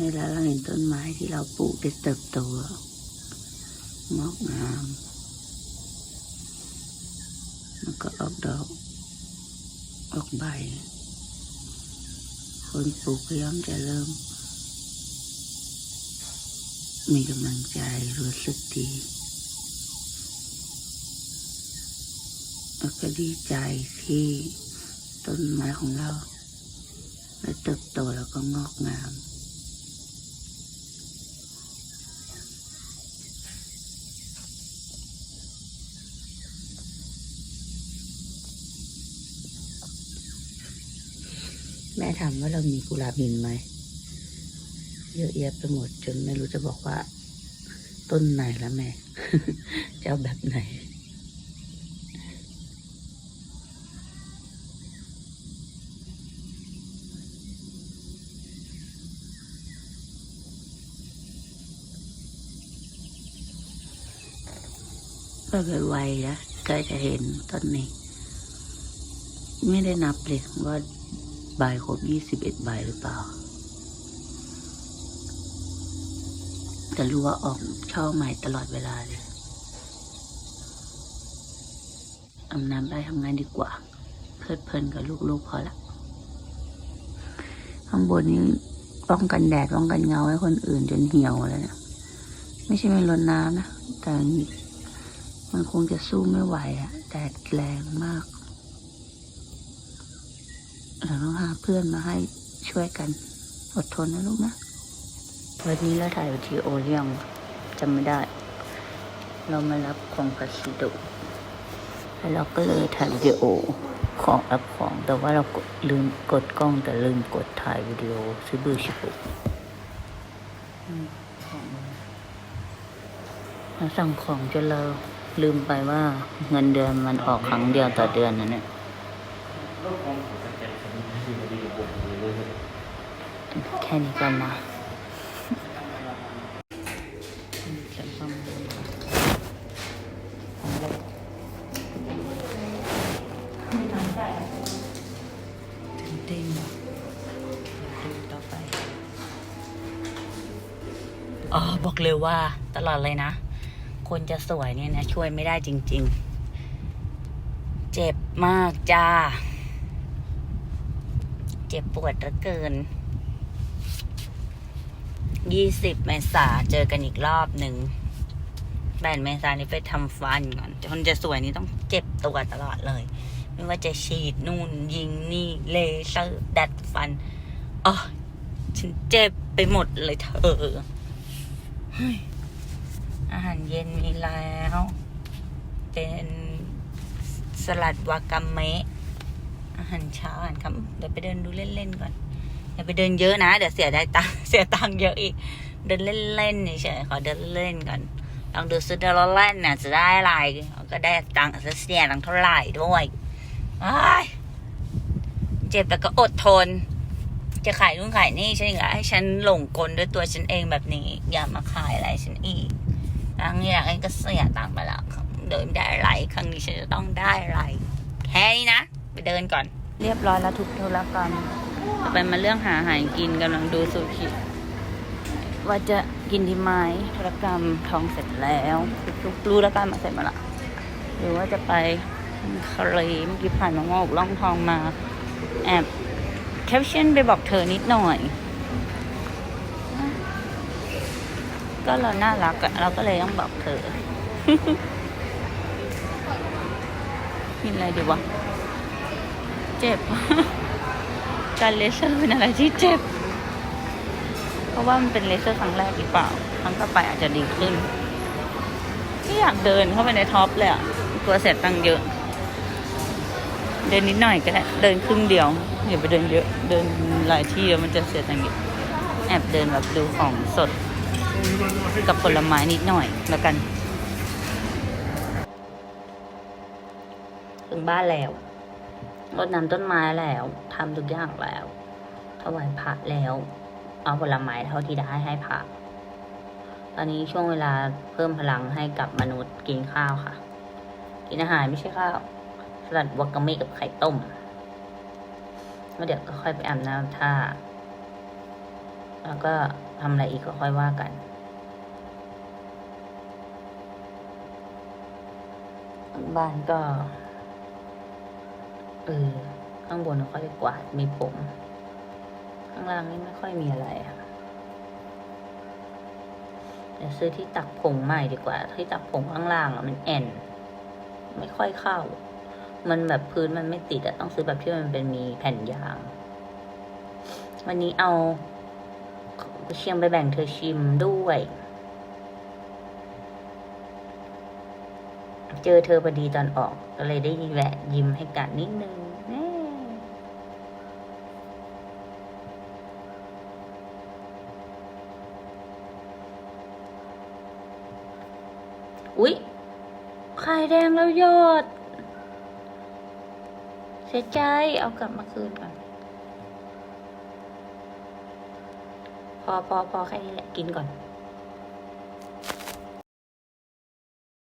เวลาเราเห็นต้นไม้ที่เราปลูกได้เติบโตงอกงามมันก็ออกดอก ออกใบ คนปลูกย่อมจะเริ่ม มีกำลังใจรู้สึกดีแล้วก็ดีใจที่ต้นไม้ของเราได้เติบโตแล้วก็งอกงาม ถามว่าเรามีกุหลาบหินไหม เยอะแยะไปหมดจนไม่รู้จะบอกว่า ต้นไหนแล้วแม่ จะเอาแบบไหน ก็ไวนะก็จะเห็นต้นนี้ ไม่ได้นับเลยว่า ใบครบยี่สิบเอ็ดใบหรือเปล่า แต่รู้ว่าออกช่อใหม่ตลอดเวลาเลยอาน้ำได้ทำงานดีกว่า เพลิดเพลินกับลูกๆพอละ ข้างบนนี้ป้องกันแดดป้องกันเงาให้คนอื่นจนเหี่ยวแล้วนี่ยไม่ใช่ไม่ลดน้ำนะ แต่มันคงจะสู้ไม่ไหวอะแดดแรงมาก เราต้องหาเพื่อนมาให้ช่วยกัน อดทนนะลูกนะ วันนี้เราถ่ายวิดีโอเรื่องจำไม่ได้ เรามารับของพัสดุแล้วเราก็เลยถ่ายวิดีโอของรับของแต่ว่าเราลืมกดกล้องแต่ลืมกดถ่ายวิดีโอซื้อบือชิบุอืมของเราสั่งของจนเราลืมไปว่าเงินเดือนมันออกครั้งเดียวต่อเดือนนะเนี่ย แค่นี้ก่อนนะจะประมาณนี้ของเราตื่นเต้นว่ะดูต่อไปอ๋อบอกเลยว่าตลอดเลยนะ คนจะสวยเนี่ยนะช่วยไม่ได้จริง ๆ เจ็บมากจ้า เจ็บปวดเหลือเกิน ยี่สิบเมษาเจอกันอีกรอบหนึ่งแปดเมษานี้ไปทำฟันก่อนคนจะสวยนี่ต้องเจ็บตัวตลอดเลย ไม่ว่าจะฉีดนู่นยิงนี่เลเซอร์ดัดฟันอ๋อฉันเจ็บไปหมดเลยเธอเฮ้ยอาหารเย็นมีแล้ว เป็นสลัดวากาเมะอาหารเช้าอาหารค่ำเดี๋ยวไปเดินดูเล่นๆก่อน อย่าไปเดินเยอะนะ เดี๋ยวเสียได้ตังเสียตังเยอะอีก เดินเล่นๆเฉยขอเดินเล่นก่อนลองดูซื้อเดินเล่นน่ะจะได้อะไรก็ได้ตังจะเสียตังเท่าไหร่ด้วยเจ็บแต่ก็อดทน จะขายนู่นขายนี่ฉันอยากให้ฉันหลงกลด้วยตัวฉันเองแบบนี้ อย่ามาขายอะไรฉันอีกครั้งนี้ไอ้ก็เสียตังไปแล้วเดินไม่ได้อะไรครั้งนี้ฉันจะต้องได้อะไร แค่นี้นะ ไปเดินก่อน เรียบร้อยแล้วทุกธุรกรรม ต่อไปมาเรื่องหาอาหารกินกำลังดูซูชิว่าจะกินที่ไม้ธุรกรรมทองเสร็จแล้วทุกรู้แล้วกันมมาเสร็จมาละหรือว่าจะไปคารีเมื่อกี้ผ่านมะม่วงล่องทองมาแอบแคปชั่นไปบอกเธอนิดหน่อย ก็เราน่ารักอะเราก็เลยต้องบอกเธอกินอะไรดีวะ เจ็บ การเลเซอร์เป็นอะไรที่เจ็บ เพราะว่ามันเป็นเลเซอร์ครั้งแรกหรือเปล่า ครั้งต่อไปอาจจะดีขึ้น ไม่อยากเดินเข้าไปในท็อปเลยอะกลัวเสียตังค์เยอะ เดินนิดหน่อยก็ได้ เดินครึ่งเดียว อย่าไปเดินเยอะ เดินหลายที่แล้วมันจะเสียตังค์เยอะแอบเดินแบบดูของสด กับผลไม้นิดหน่อยแล้วกัน ถึงบ้านแล้ว รดน้ำต้นไม้แล้วทำทุกอย่างแล้ว ถวายพระแล้ว เอาผลไม้เท่าที่ได้ให้พระตอนนี้ช่วงเวลาเพิ่มพลังให้กับมนุษย์กินข้าวค่ะ กินอาหารไม่ใช่ข้าวสลัดวากาเมะกับไข่ต้มแล้วเดี๋ยวก็ค่อยไปอาบน้ำท่า แล้วก็ทำอะไรอีกก็ค่อยว่ากันบ้านก็ เออ ข้างบนเขาเรียกกวาดมีผม ข้างล่างนี่ไม่ค่อยมีอะไรอะเดี๋ยวซื้อที่ตักผงใหม่ดีกว่า ที่ตักผงข้างล่างอะมันแอนไม่ค่อยเข้า มันแบบพื้นมันไม่ติดอะต้องซื้อแบบที่มันเป็นมีแผ่นยาง วันนี้เอาเชียงไปแบ่งเธอชิมด้วย เจอเธอพอดีตอนออกก็เลยได้แวะยิ้มให้กันนิดนึงแน่อุ๊ยไข่แดงแล้วยอด เสียใจเอากลับมาคืนก่อน พอพอพอแค่นี้แหละ กินก่อน